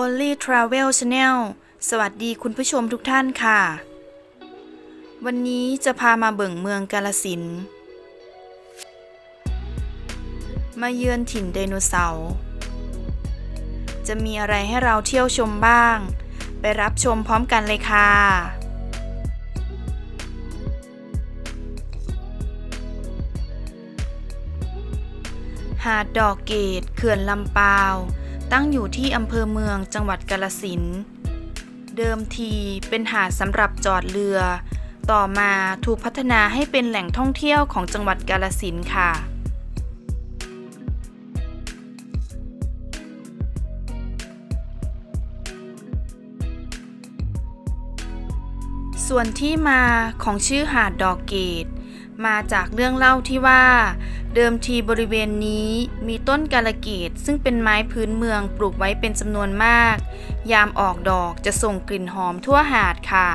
Only Travel Channel สวัสดีคุณผู้ชมทุกท่านค่ะ วันนี้จะพามาเบิ่งเมืองกาลสิน มาเยือนถิ่นไดโนเสาร์ จะมีอะไรให้เราเที่ยวชมบ้าง ไปรับชมพร้อมกันเลยค่ะหาดดอกเกตเขื่อนลำปาว ตั้งอยู่ที่อำเภอเมืองจังหวัดกาลสินเดิมทีเป็นหาดสำหรับจอดเรือ ต่อมาถูกพัฒนาให้เป็นแหล่งท่องเที่ยวของจังหวัดกาลสินค่ะ ส่วนที่มาของชื่อหาดดอกเกต มาจากเรื่องเล่าที่ว่า เดิมทีบริเวณนี้มีต้นกาลเกตซึ่งเป็นไม้พื้นเมืองปลูกไว้เป็นจำนวนมาก ยามออกดอกจะส่งกลิ่นหอมทั่วหาดค่ะ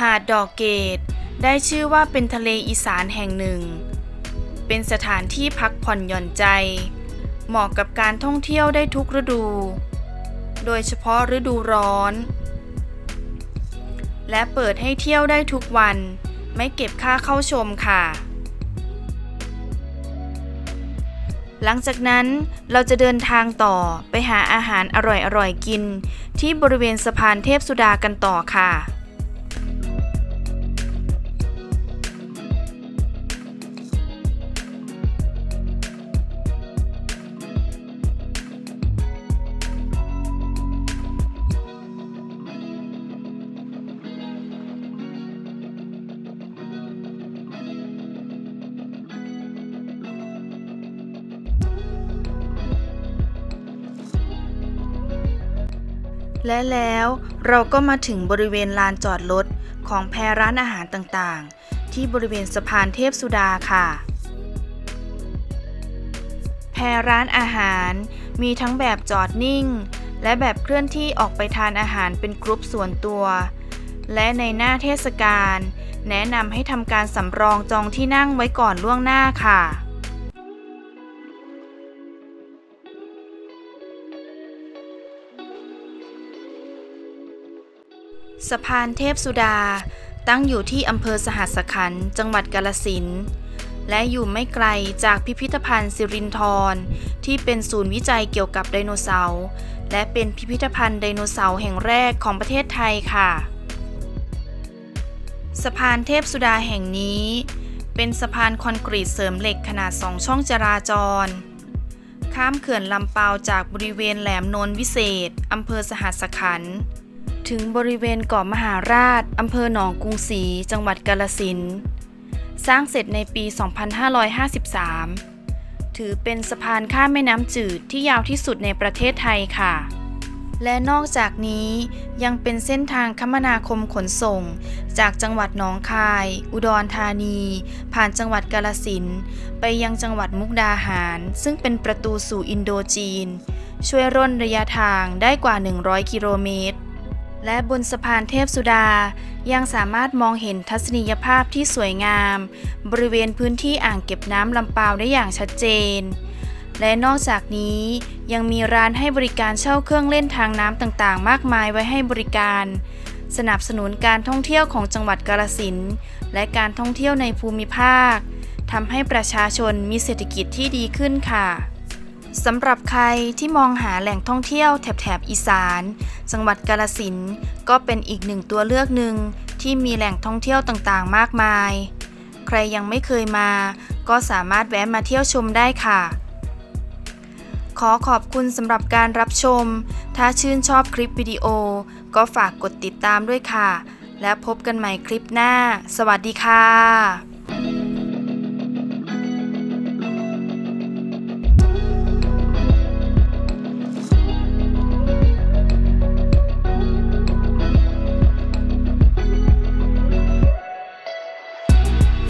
หาดดอกเกต ได้ชื่อว่าเป็นทะเลอีสานแห่งหนึ่ง เป็นสถานที่พักผ่อนหย่อนใจ เหมาะกับการท่องเที่ยวได้ทุกฤดู โดยเฉพาะฤดูร้อน และเปิดให้เที่ยวได้ทุกวัน ไม่เก็บค่าเข้าชมค่ะ หลังจากนั้นเราจะเดินทางต่อไปหาอาหารอร่อยๆกิน ที่บริเวณสะพานเทพสุดากันต่อค่ะ และแล้วเราก็มาถึงบริเวณลานจอดรถของแพรร้านอาหารต่างๆ ที่บริเวณสะพานเทพสุดาค่ะ แพรร้านอาหารมีทั้งแบบจอดนิ่ง และแบบเคลื่อนที่ออกไปทานอาหารเป็นกรุ๊ปส่วนตัว และในหน้าเทศกาลแนะนำให้ทำการสำรองจองที่นั่งไว้ก่อนล่วงหน้าค่ะ สะพานเทพสุดา ตั้งอยู่ที่อำเภอสหัสขันธ์จังหวัดกาลสินและอยู่ไม่ไกลจากพิพิธภัณฑ์สิรินธรที่เป็นศูนย์วิจัยเกี่ยวกับไดโนเสาร์และเป็นพิพิธภัณฑ์ไดโนเสาร์แห่งแรกของประเทศไทยค่ะ สะพานเทพสุดาแห่งนี้ เป็นสะพานคอนกรีตเสริมเหล็กขนาดสองช่องจราจร ข้ามเขื่อนลำเปาจากบริเวณแหลมโนนวิเศษอำเภอสหัสขันธ์ ถึงบริเวณเกาะมหาราชอำเภอหนองกรุงศรีจังหวัดกาลสินสร้างเสร็จในปี 2553 ถือเป็นสะพานข้ามแม่น้ำจืดที่ยาวที่สุดในประเทศไทยค่ะ และนอกจากนี้ยังเป็นเส้นทางคมนาคมขนส่ง จากจังหวัดหนองคาย อุดรธานี ผ่านจังหวัดกาลสินไปยังจังหวัดมุกดาหาร ซึ่งเป็นประตูสู่อินโดจีน ช่วยร่นระยะทางได้กว่า 100 กิโลเมตร และบนสะพานเทพสุดา ยังสามารถมองเห็นทัศนียภาพที่สวยงาม บริเวณพื้นที่อ่างเก็บน้ำลำปาวได้อย่างชัดเจน และนอกจากนี้ยังมีร้านให้บริการเช่าเครื่องเล่นทางน้ำต่างๆ มากมายไว้ให้บริการ สนับสนุนการท่องเที่ยวของจังหวัดกาฬสินธุ์และการท่องเที่ยวในภูมิภาคทำให้ประชาชนมีเศรษฐกิจที่ดีขึ้นค่ะ สำหรับใครที่มองหาแหล่งท่องเที่ยวแถบๆอีสาน จังหวัดกาฬสินก็เป็นอีกหนึ่งตัวเลือกหนึ่งที่มีแหล่งท่องเที่ยวต่างๆ มากมาย ใครยังไม่เคยมา ก็สามารถแวะมาเที่ยวชมได้ค่ะ ขอขอบคุณสำหรับการรับชม ถ้าชื่นชอบคลิปวิดีโอ ก็ฝากกดติดตามด้วยค่ะ และพบกันใหม่คลิปหน้า สวัสดีค่ะ